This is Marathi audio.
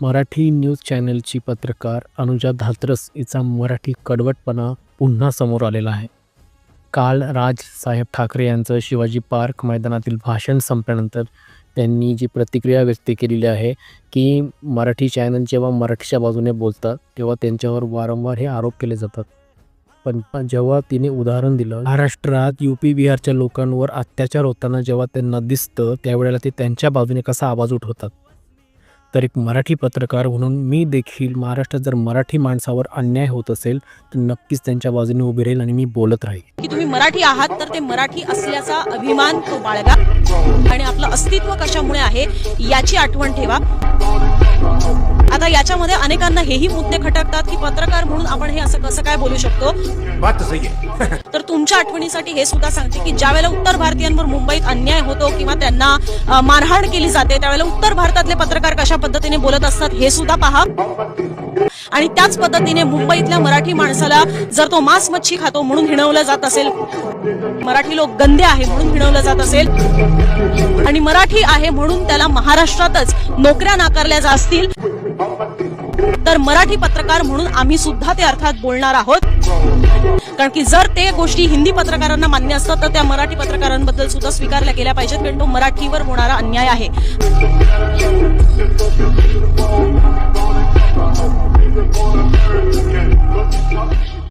मराठी न्यूज चॅनलची पत्रकार अनुजा धात्रस हिचा मराठी कडवटपणा पुन्हा समोर आलेला आहे. काल राजसाहेब ठाकरे यांचं शिवाजी पार्क मैदानातील भाषण संपल्यानंतर त्यांनी जी प्रतिक्रिया व्यक्त केलेली आहे की मराठी चॅनल जेव्हा मराठीच्या बाजूने बोलतात तेव्हा त्यांच्यावर वारंवार हे आरोप केले जातात. पण पण जेव्हा तिने उदाहरण दिलं महाराष्ट्रात यू पी बिहारच्या लोकांवर अत्याचार होताना जेव्हा त्यांना दिसतं त्यावेळेला ते त्यांच्या बाजूने कसा आवाज उठवतात? तर एक मराठी पत्रकार म्हणून मी देखील महाराष्ट्रात जर मराठी माणसावर अन्याय होत असेल तर नक्कीच त्यांच्या बाजूने उभी राहील आणि मी बोलत राहील. की तुम्ही मराठी आहात तर ते मराठी असल्याचा अभिमान तो बाळगा. आणि आपलं अस्तित्व कशामुळे आहे याची आठवण ठेवा. आता याच्यामध्ये अनेकांना हेही मुद्दे खटकतात की पत्रकार म्हणून आपण हे असं कसं काय बोलू शकतो? बात तो सही तर तुमच्या आठवणीसाठी हे सुद्धा सांगते की ज्या वेळेला उत्तर भारतीयांवर मुंबईत अन्याय होतो किंवा त्यांना मारहाण केली जाते त्यावेळेला उत्तर भारतातले पत्रकार कशा पद्धतीने बोलत असतात हे सुद्धा पहा. आणि त्याच पद्धतीने मुंबईतल्या मराठी माणसाला जर तो मांस मच्छी खातो म्हणून हिणवलं जात असेल मराठी लोक गंदे आहे म्हणून हिणवलं जात असेल आणि मराठी आहे म्हणून त्याला महाराष्ट्रातच नोकऱ्या नाकारल्या जा असतील तर मराठी पत्रकार म्हणून आम्ही सुद्धा ते अर्थात बोलणार आहोत. कारण की जर ते गोष्टी हिंदी पत्रकारांना मान्य असतात तर त्या मराठी पत्रकारांबद्दल सुद्धा स्वीकारल्या गेल्या पाहिजेत कारण तो मराठीवर होणारा अन्याय आहे.